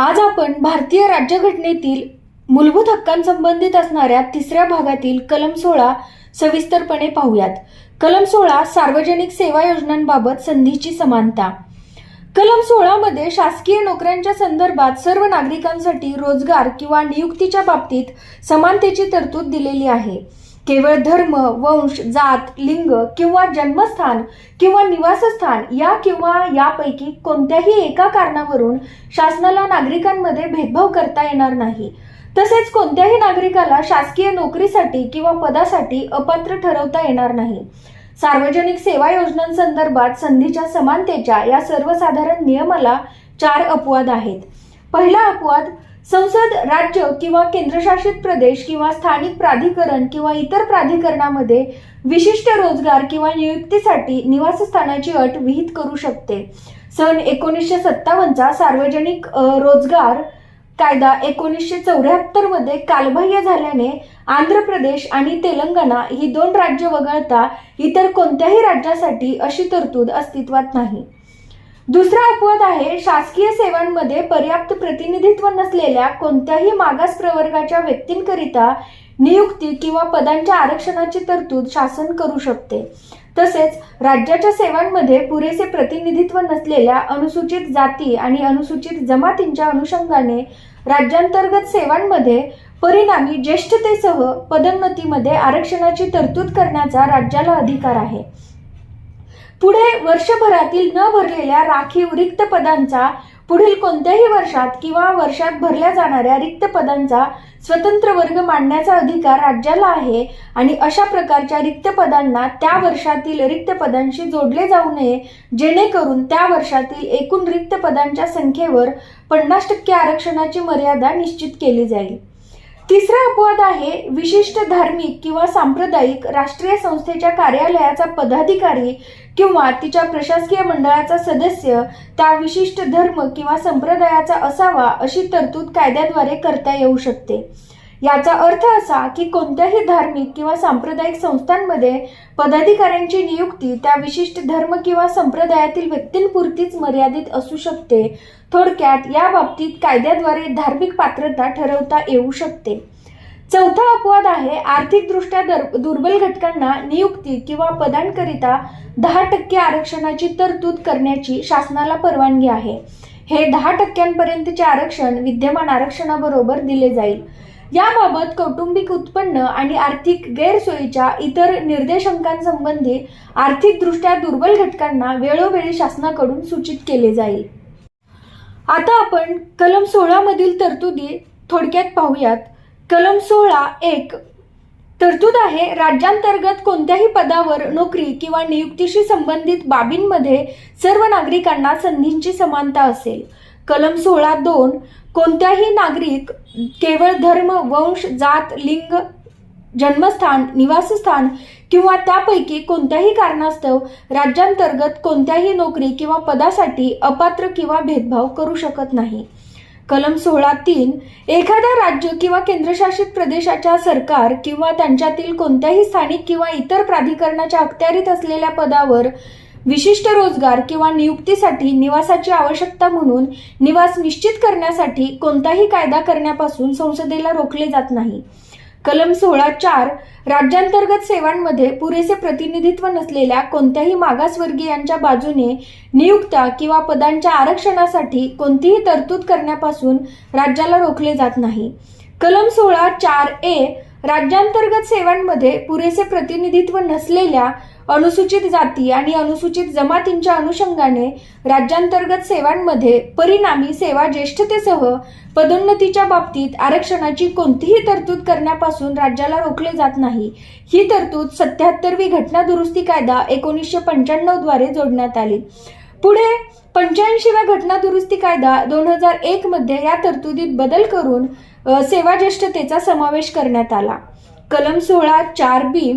आज आपण भारतीय राज्यघटनेतील मूलभूत हक्कांसंबंधित असणाऱ्या तिसऱ्या भागातील कलम सोळा सविस्तरपणे पाहूयात. कलम सोळा सार्वजनिक सेवा योजनांबाबत संधीची समानता. कलम सोळामध्ये शासकीय नोकऱ्यांच्या संदर्भात सर्व नागरिकांसाठी रोजगार किंवा नियुक्तीच्या बाबतीत समानतेची तरतूद दिलेली आहे. केवळ धर्म वंश जात लिंग किंवा जन्मस्थान किंवा निवासस्थान या किंवा यापैकी कोणत्याही एका कारणावरून शासनाला नागरिकांमध्ये भेदभाव करता येणार नाही. तसेच कोणत्याही नागरिकाला शासकीय नोकरीसाठी किंवा पदासाठी अपात्र ठरवता येणार नाही. सार्वजनिक सेवा योजनांसंदर्भात संधीच्या समानतेच्या या सर्वसाधारण नियमाला चार अपवाद आहेत. पहिला अपवाद संसद राज्य किंवा केंद्रशासित प्रदेश किंवा स्थानिक प्राधिकरण किंवा इतर प्राधिकरणामध्ये विशिष्ट रोजगार किंवा नियुक्तीसाठी निवासस्थानाची अट विहित करू शकते. सन एकोणीसशे सत्तावन्नचा सार्वजनिक रोजगार कायदा एकोणीसशे चौऱ्याहत्तरमध्ये कालबाह्य झाल्याने आंध्र प्रदेश आणि तेलंगणा ही दोन राज्य वगळता इतर कोणत्याही राज्यासाठी अशी तरतूद अस्तित्वात नाही. दुसरा अपवाद आहे शासकीय सेवांमध्ये पर्याप्त प्रतिनिधित्व नसलेल्या कोणत्याही मागास प्रवर्गाच्या व्यक्तींकरिता नियुक्ती किंवा पदांच्या आरक्षणाची तरतूद शासन करू शकते. तसेच राज्याच्या सेवांमध्ये पुरेसे प्रतिनिधित्व नसलेल्या अनुसूचित जाती आणि अनुसूचित जमातींच्या अनुषंगाने राज्यांतर्गत सेवांमध्ये परिणामी ज्येष्ठतेसह पदोन्नतीमध्ये आरक्षणाची तरतूद करण्याचा राज्याला अधिकार आहे. पुढे वर्षभरातील न भरलेल्या राखीव रिक्त पदांचा पुढील कोणत्याही वर्षात किंवा वर्षात भरल्या जाणाऱ्या रिक्त पदांचा स्वतंत्र वर्ग मांडण्याचा अधिकार राज्याला आहे आणि अशा प्रकारच्या रिक्त पदांना त्या वर्षातील रिक्त पदांशी जोडले जाऊ नये जेणेकरून त्या वर्षातील एकूण रिक्त पदांच्या संख्येवर पन्नास टक्के आरक्षणाची मर्यादा निश्चित केली जाईल. तिसरा अपवाद आहे विशिष्ट धार्मिक किंवा सांप्रदायिक राष्ट्रीय संस्थेच्या कार्यालयाचा पदाधिकारी किंवा तिच्या प्रशासकीय मंडळाचा सदस्य त्या विशिष्ट धर्म किंवा संप्रदायाचा असावा अशी तरतूद कायद्याद्वारे करता येऊ शकते. याचा अर्थ असा की कोणत्याही धार्मिक किंवा सांप्रदायिक संस्थांमध्ये पदाधिकाऱ्यांची नियुक्ती त्या विशिष्ट धर्म किंवा संप्रदायातील व्यक्तींपुरतीच मर्यादित असू शकते. थोडक्यात या बाबतीत कायद्याद्वारे धार्मिक पात्रता ठरवता येऊ शकते. चौथा अपवाद आहे आर्थिकदृष्ट्या दर दुर्बल घटकांना नियुक्ती किंवा पदांकरिता दहा टक्के आरक्षणाची तरतूद करण्याची शासनाला परवानगी आहे. हे दहा टक्क्यांपर्यंतचे आरक्षण विद्यमान आरक्षणाबरोबर दिले जाईल. याबाबत कौटुंबिक उत्पन्न आणि आर्थिक गैरसोयीच्या इतर निर्देशांकांसंबंधी आर्थिकदृष्ट्या दुर्बल घटकांना वेळोवेळी शासनाकडून सूचित केले जाईल. आता आपण कलम सोळामधील तरतुदी थोडक्यात पाहूयात. कलम सोळा एक तरतूद आहे राज्यांतर्गत कोणत्याही पदावर नोकरी किंवा नियुक्तीशी संबंधित बाबींमध्ये सर्व नागरिकांना संधींची समानता असेल. कलम सोळा दोन कोणत्याही नागरिक केवळ धर्म वंश जात लिंग जन्मस्थान निवासस्थान किंवा त्यापैकी कोणत्याही कारणास्तव राज्यांतर्गत कोणत्याही नोकरी किंवा पदासाठी अपात्र किंवा भेदभाव करू शकत नाही. कलम सोळा तीन एखादा राज्य किंवा केंद्रशासित प्रदेशाच्या सरकार किंवा त्यांच्यातील कोणत्याही स्थानिक किंवा इतर प्राधिकरणाच्या अखत्यारीत असलेल्या पदावर विशिष्ट रोजगार किंवा नियुक्तीसाठी निवासाची आवश्यकता म्हणून निवास निश्चित करण्यासाठी कोणताही कायदा करण्यापासून संसदेला रोखले जात नाही. कलम सोळा चार राज्यांतर्गत सेवांमध्ये पुरेसे प्रतिनिधित्व नसलेल्या कोणत्याही मागासवर्गीयांच्या बाजूने नियुक्त्या किंवा पदांच्या आरक्षणासाठी कोणतीही तरतूद करण्यापासून राज्याला रोखले जात नाही. कलम सोळा चार ए राज्यांतर्गत सेवांमध्ये पुरेसे प्रतिनिधित्व नसलेल्या अनुसूचित जाती आणि अनुसूचित जमातींच्या अनुषंगाने राज्यांतर्गत सेवांमध्ये परिणामी सेवा ज्येष्ठतेसह पदोन्नतीच्या बाबतीत आरक्षणाची कोणतीही तरतूद करण्यापासून राज्याला रोखले जात नाही. ही तरतूद सत्याहत्तरवी घटना दुरुस्ती कायदा एकोणीसशे पंच्याण्णवद्वारे जोडण्यात आली. पुढे पंच्याऐंशीव्या घटना दुरुस्ती कायदा दोन हजार एक मध्ये या तरतुदीत बदल करून सेवाज्येष्ठतेचा समावेश करण्यात आला. कलम सोळा चार बी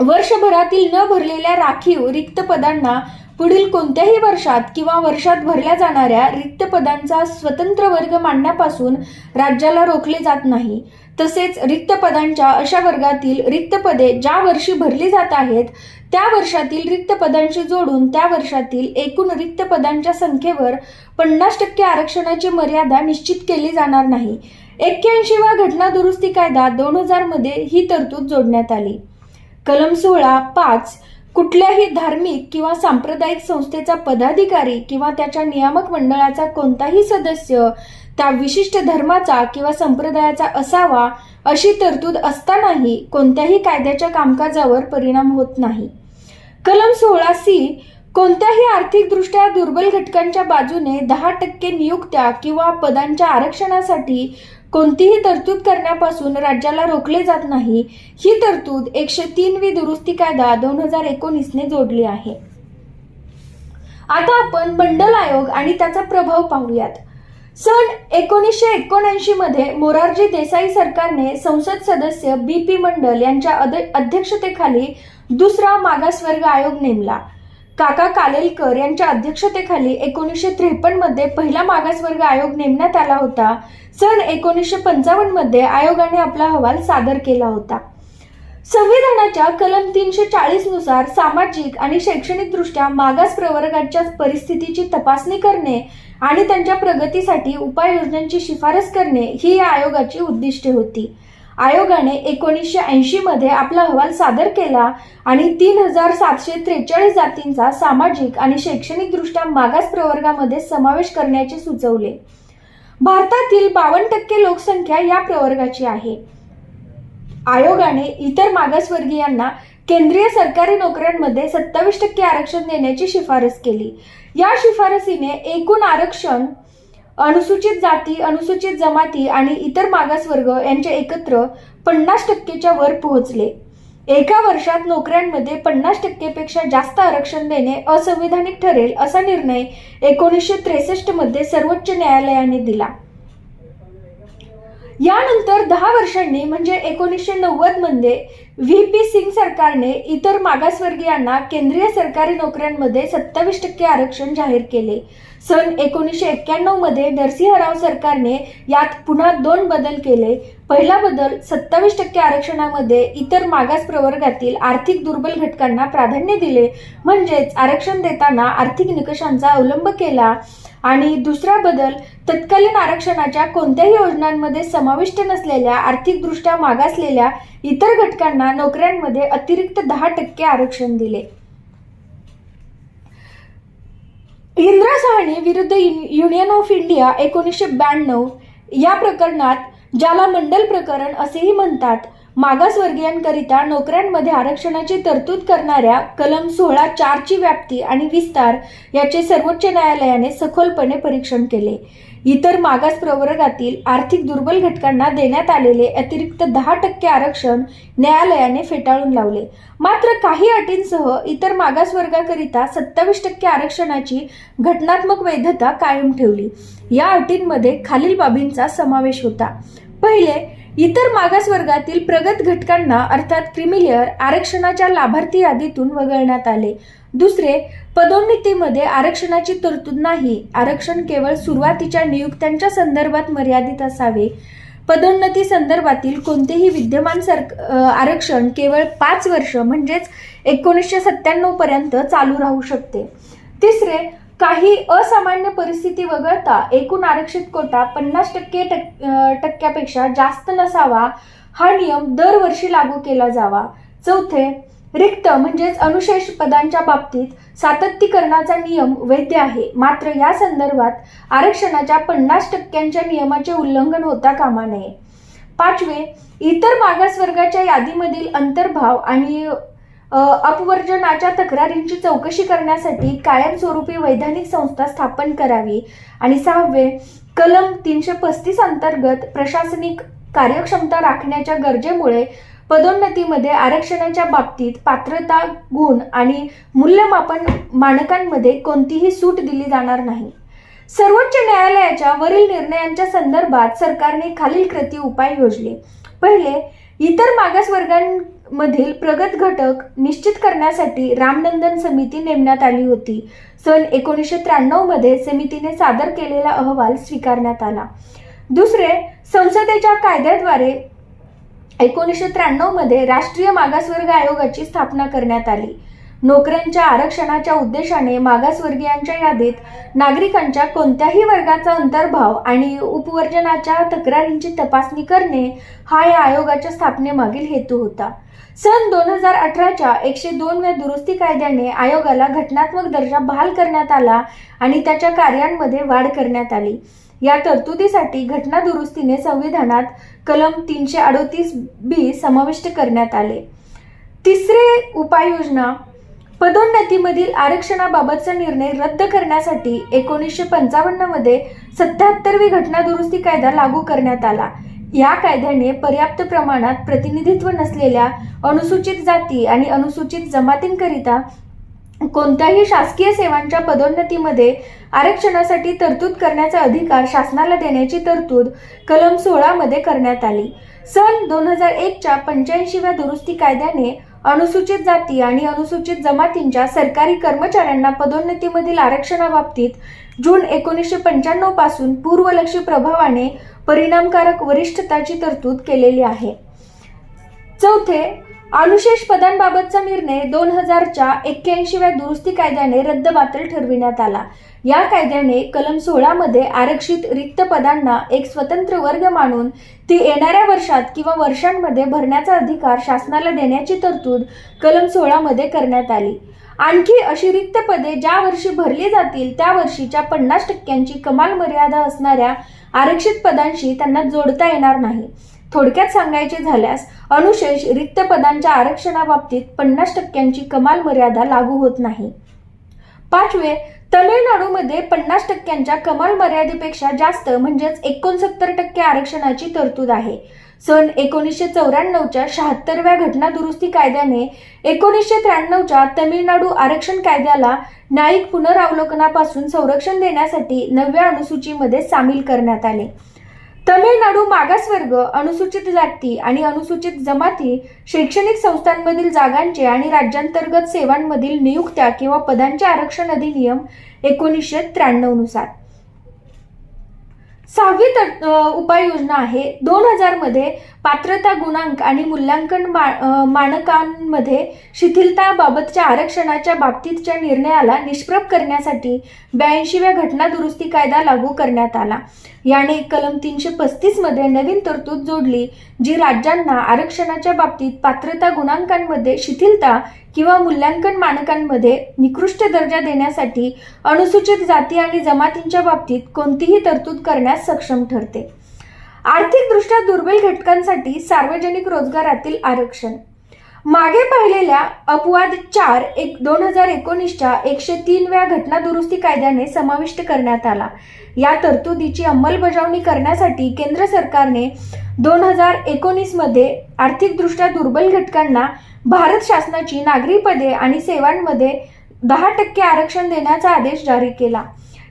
वर्षभरातील न भरलेल्या राखीव रिक्त पदांना पुढील कोणत्याही वर्षात किंवा वर्षात भरल्या जाणाऱ्या रिक्त पदांचा स्वतंत्र वर्ग मांडण्यापासून राज्याला रोखले जात नाही. तसेच रिक्त पदांच्या अशा वर्गातील रिक्त पदे ज्या वर्षी भरली जात आहेत त्या वर्षातील रिक्त पदांशी जोडून त्या वर्षातील एकूण रिक्त पदांच्या संख्येवर पन्नास टक्के आरक्षणाची मर्यादा निश्चित केली जाणार नाही. एक्क्याऐंशीवा घटना दुरुस्ती कायदा दोन हजारमध्ये ही तरतूद जोडण्यात आली. कलम सोळा पाच कुठल्याही धार्मिक किंवा सांप्रदायिक संस्थेचा पदाधिकारी किंवा त्याच्या नियामक मंडळाचा कोणताही सदस्य त्या विशिष्ट धर्माचा किंवा संप्रदायाचा असावा अशी तरतूद असतानाही कोणत्याही कायद्याच्या कामकाजावर परिणाम होत नाही. कलम सोळा सी कोणत्याही आर्थिकदृष्ट्या दुर्बल घटकांच्या बाजूने दहा टक्के नियुक्त्या किंवा पदांच्या आरक्षणासाठी कोणतीही तरतूद करण्यापासून राज्याला रोखले जात नाही ही तरतूद एकशे तीन वी दुरुस्ती कायदा दोन हजार एकोणीसने जोडली आहे. आता आपण मंडल आयोग आणि त्याचा प्रभाव पाहूयात. सन एकोणीसशे एकोणऐंशी मध्ये मोरारजी देसाई सरकारने संसद सदस्य बी पी मंडल यांच्या अध्यक्षतेखाली दुसरा मागासवर्ग आयोग नेमला. काका कालेलकर यांच्या अध्यक्षतेखाली एकोणीसशे त्रेपन्नमध्ये पहिला मागासवर्ग आयोग नेमण्यात आला होता. सन एकोणीसशे पंचावन्नमध्ये आयोगाने आपला अहवाल सादर केला होता. संविधानाच्या कलम तीनशे चाळीसनुसार सामाजिक आणि शैक्षणिक दृष्ट्या मागास प्रवर्गाच्या परिस्थितीची तपासणी करणे आणि त्यांच्या प्रगतीसाठी उपाययोजनांची शिफारस करणे ही या आयोगाची उद्दिष्टे होती. आयोगाने एकोणीसशे ऐंशी मध्ये आपला अहवाल सादर केला आणि तीन हजार सातशे त्रेचाळीस जातींचा सामाजिक आणि शैक्षणिक दृष्ट्या मागास प्रवर्गामध्ये समावेश करण्याचे सुचवले. भारतातील बावन्न टक्के लोकसंख्या या प्रवर्गाची आहे. आयोगाने इतर मागासवर्गीयांना केंद्रीय सरकारी नोकऱ्यांमध्ये सत्तावीस टक्के आरक्षण देण्याची शिफारस केली. या शिफारसीने एकूण आरक्षण अनुसूचित जाती अनुसूचित जमाती आणि इतर मागासवर्ग यांचे एकत्र पन्नास टक्केच्या वर पोहोचले. एका वर्षात नोकऱ्यांमध्ये पन्नास टक्केपेक्षा जास्त आरक्षण देणे असंविधानिक ठरेल असा निर्णय एकोणीसशे त्रेसष्टमध्ये सर्वोच्च न्यायालयाने दिला. यानंतर दहा वर्षांनी म्हणजे एकोणीसशे नव्वदमध्ये व्ही पी सिंग सरकारने इतर मागासवर्गीयांना केंद्रीय सरकारी नोकऱ्यांमध्ये सत्तावीस टक्के आरक्षण जाहीर केले. सन एकोणीसशे एक्क्याण्णवमध्ये नरसिंहराव सरकारने यात पुन्हा दोन बदल केले. पहिला बदल सत्तावीस टक्के आरक्षणामध्ये इतर मागास प्रवर्गातील आर्थिक दुर्बल घटकांना प्राधान्य दिले. म्हणजेच आरक्षण देताना आर्थिक निकषांचा अवलंब केला. आणि दुसरा बदल तत्कालीन आरक्षणाच्या कोणत्याही योजनांमध्ये समाविष्ट नसलेल्या आर्थिकदृष्ट्या मागासलेल्या इतर घटकांना नोकऱ्यांमध्ये अतिरिक्त दहा टक्के आरक्षण दिले. इंदिरा साहनी विरुद्ध युनियन ऑफ इंडिया एकोणीसशे ब्याण्णव या प्रकरणात ज्याला मंडल प्रकरण असेही म्हणतात मागासवर्गीयांकरिता नोकऱ्यांमध्ये आरक्षणाची तरतूद करणाऱ्या कलम सोळा चारची व्याप्ती आणि विस्तार याचे सर्वोच्च न्यायालयाने सखोलपणे परीक्षण केले. इतर मागास प्रवर्गातील आर्थिक दुर्बल घटकांना देण्यात आलेले अतिरिक्त दहा टक्के आरक्षण न्यायालयाने फेटाळून लावले. मात्र काही अटींसह इतर मागास वर्गाकरिता सत्तावीस टक्के आरक्षणाची घटनात्मक वैधता कायम ठेवली. या अटींमध्ये खालील बाबींचा समावेश होता. पहिले इतर मागास वर्गातील प्रगत घटकांना अर्थात क्रिमिलियर आरक्षणाच्या लाभार्थी यादीतून वगळण्यात आले. दुसरे पदोन्नतीमध्ये आरक्षणाची तरतूद नाही. आरक्षण केवळ सुरुवातीच्या नियुक्त्यांच्या संदर्भात मर्यादित असावे. पदोन्नती संदर्भातील कोणतेही विद्यमान सर आरक्षण केवळ पाच वर्ष म्हणजेच एकोणीसशे सत्त्याण्णव पर्यंत चालू राहू शकते. तिसरे काही असामान्य परिस्थिती वगळता एकूण आरक्षित कोटा पन्नास टक्के टक् टक्क्यापेक्षा जास्त नसावा. हा नियम दरवर्षी लागू केला जावा. चौथे रिक्त म्हणजेच अनुशेष पदांच्या बाबतीत सातत्यीकरणाचा नियम वैध आहे. मात्र या संदर्भात आरक्षणाच्या पन्नास टक्क्यांच्या नियमाचे उल्लंघन होता कामा नये. पाचवे इतर मागासवर्गाच्या यादीमधील अंतर्भाव आणि अपवर्जनाच्या तक्रारींची चौकशी करण्यासाठी कायमस्वरूपी वैधानिक संस्था स्थापन करावी. आणि सहावे कलम तीनशे पस्तीस अंतर्गत प्रशासनिक कार्यक्षमता राखण्याच्या गरजेमुळे पदोन्नतीमध्ये आरक्षणाच्या बाबतीत पात्रता गुण आणि मूल्यमापन मानकांमध्ये कोणतीही सूट दिली जाणार नाही. सर्वोच्च न्यायालयाच्या वरील निर्णयांच्या संदर्भात सरकारने खालील कृती उपाय योजले. पहिले इतर मागासवर्गांमधील प्रगत घटक निश्चित करण्यासाठी रामनंदन समिती नेमण्यात आली होती. सन एकोणीसशे त्र्याण्णवमध्ये समितीने सादर केलेला अहवाल स्वीकारण्यात आला. दुसरे संसदेच्या कायद्याद्वारे एकोणीसशे त्र्याण्णवमध्ये राष्ट्रीय मागासवर्ग आयोगाची स्थापना करण्यात आली. नोकऱ्यांच्या आरक्षणाच्या उद्देशाने मागासवर्गीयांच्या यादीत नागरिकांच्या कोणत्याही वर्गाचा अंतर्भाव आणि उपवर्जनाच्या तक्रारींची तपासणी करणे हा या आयोगाच्या स्थापनेमागील हेतू होता. सन दोन हजार अठराच्या एकशे दोनव्या दुरुस्ती कायद्याने आयोगाला घटनात्मक दर्जा बहाल करण्यात आला आणि त्याच्या कार्यांमध्ये वाढ करण्यात आली. या तरतुदीसाठी घटना दुरुस्तीने संविधानात कलम तीनशे अडोतीस बी समाविष्ट करण्यात आले. तिसरे उपाययोजना पदोन्नतीमधील आरक्षणाबाबतचा निर्णय रद्द करण्यासाठी एकोणीसशे पंचावन्नमध्ये सत्याहत्तरवी घटना दुरुस्ती कायदा लागू करण्यात आला. या कायद्याने पर्याप्त प्रमाणात प्रतिनिधित्व नसलेल्या अनुसूचित जाती आणि अनुसूचित जमातींकरिता कोणत्याही शासकीय सेवांच्या पदोन्नतीमध्ये आरक्षणासाठी तरतूद करण्याचा अधिकार शासनाला देण्याची तरतूद कलम सोळामध्ये करण्यात आली. सन दोन हजार एकच्या पंच्याऐंशीव्या दुरुस्ती कायद्याने अनुसूचित जाती आणि अनुसूचित जमातींच्या सरकारी कर्मचाऱ्यांना पदोन्नतीमधील आरक्षणाबाबतीत जून एकोणीसशे पंच्याण्णवपासून पूर्वलक्षी प्रभावाने परिणामकारक वरिष्ठताची तरतूद केलेली आहे. चौथे अनुशेष पदांबाबतचा निर्णय दोन हजारच्या एक्क्याऐंशीव्या दुरुस्ती कायद्याने रद्दबातल ठरविण्यात आला. या कायद्याने कलम सोळामध्ये आरक्षित रिक्त पदांना एक स्वतंत्र वर्ग मानून ती येणाऱ्या वर्षात किंवा वर्षांमध्ये भरण्याचा अधिकार शासनाला देण्याची तरतूद कलम सोळामध्ये करण्यात आली. आणखी अशी रिक्त पदे ज्या वर्षी भरली जातील त्या वर्षीच्या पन्नास टक्क्यांची कमाल मर्यादा असणाऱ्या आरक्षित पदांशी त्यांना जोडता येणार नाही. थोडक्यात सांगायचे झाल्यास अनुशेष रिक्त पदांच्या आरक्षणाबाबतीत पन्नास टक्क्यांची कमाल मर्यादा लागू होत नाही. पाचवे तमिळनाडूमध्ये पन्नास टक्क्यांच्या कमाल मर्यादेपेक्षा जास्त म्हणजेच एकोणसत्तर टक्के आरक्षणाची तरतूद आहे. सन एकोणीसशे चौऱ्याण्णवच्या शहात्तरव्या घटना दुरुस्ती कायद्याने एकोणीसशे त्र्याण्णवच्या तमिळनाडू आरक्षण कायद्याला न्यायिक पुनरावलोकनापासून संरक्षण देण्यासाठी नवव्या अनुसूचीमध्ये सामील करण्यात आले. तमिळनाडू मागासवर्ग अनुसूचित जाती आणि अनुसूचित जमाती शैक्षणिक संस्थांमधील जागांचे आणि राज्यांतर्गत सेवांमधील नियुक्त्या किंवा पदांचे आरक्षण अधिनियम एकोणीसशे त्र्याण्णवनुसार. सहावी तर- उपाययोजना आहे. दोन हजारमध्ये पात्रता गुणांक आणि मूल्यांकन मा- मानकांमध्ये शिथिलताबाबतच्या आरक्षणाच्या बाबतीतच्या निर्णयाला निष्प्रभ करण्यासाठी ब्याऐंशीव्या घटना दुरुस्ती कायदा लागू करण्यात आला. याने कलम तीनशे पस्तीसमध्ये नवीन तरतूद जोडली जी राज्यांना आरक्षणाच्या बाबतीत पात्रता गुणांकांमध्ये शिथिलता किंवा मूल्यांकन मानकांमध्ये निकृष्ट दर्जा देण्यासाठी अनुसूचित जाती आणि जमातींच्या बाबतीत कोणतीही तरतूद करण्यास सक्षम ठरते. आर्थिकदृष्ट्या दुर्बल घटकांसाठी सार्वजनिक रोजगारातील आरक्षण. मागे पाहिलेल्या अपवाद चार एक दोन हजार एकोणीसच्या एकशे तीनव्या घटना दुरुस्ती कायद्याने समाविष्ट करण्यात आला. या तरतुदीची अंमलबजावणी करण्यासाठी केंद्र सरकारने दोन हजार एकोणीसमध्ये आर्थिकदृष्ट्या दुर्बल घटकांना भारत शासनाची नागरी पदे आणि सेवांमध्ये दहा टक्के आरक्षण देण्याचा आदेश जारी केला.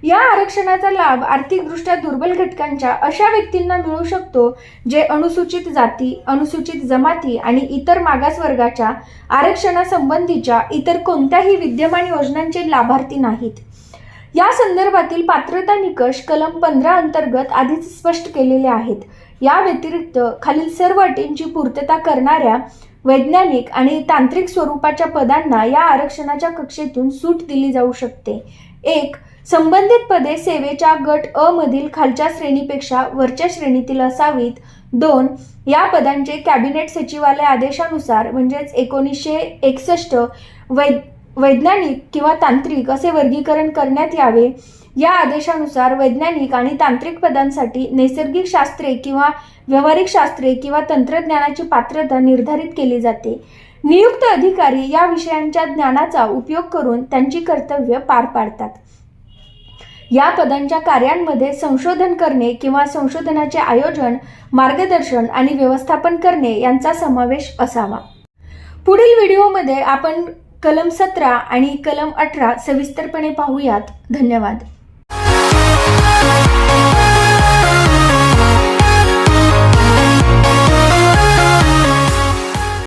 या आरक्षणाचा लाभ आर्थिकदृष्ट्या दुर्बल घटकांच्या अशा व्यक्तींना मिळू शकतो जे अनुसूचित जाती अनुसूचित जमाती आणि इतर मागासवर्गाच्या आरक्षणासंबंधीच्या इतर कोणत्याही विद्यमान योजनांचे लाभार्थी नाहीत. या संदर्भातील पात्रता निकष कलम पंधरा अंतर्गत आधीच स्पष्ट केलेले आहेत. या व्यतिरिक्त खालील सर्व अटींची पूर्तता करणाऱ्या वैज्ञानिक आणि तांत्रिक स्वरूपाच्या पदांना या आरक्षणाच्या कक्षेतून सूट दिली जाऊ शकते. एक संबंधित पदे सेवेच्या गट अ मधील खालच्या श्रेणीपेक्षा वरच्या श्रेणीतील असावीत. दोन या पदांचे कॅबिनेट सचिवालय आदेशानुसार म्हणजेच एकोणीसशे एकसष्ट वै वैज्ञानिक किंवा तांत्रिक असे वर्गीकरण करण्यात यावे. या आदेशानुसार वैज्ञानिक आणि तांत्रिक पदांसाठी नैसर्गिक शास्त्रे किंवा व्यावहारिक शास्त्रे किंवा तंत्रज्ञानाची पात्रता निर्धारित केली जाते. नियुक्त अधिकारी या विषयांच्या ज्ञानाचा उपयोग करून त्यांची कर्तव्य पार पाडतात. या पदांच्या कार्यांमध्ये संशोधन करणे किंवा संशोधनाचे आयोजन मार्गदर्शन आणि व्यवस्थापन करणे यांचा समावेश असावा. पुढील व्हिडिओमध्ये आपण कलम सतरा आणि कलम अठरा सविस्तरपणे पाहूयात. धन्यवाद.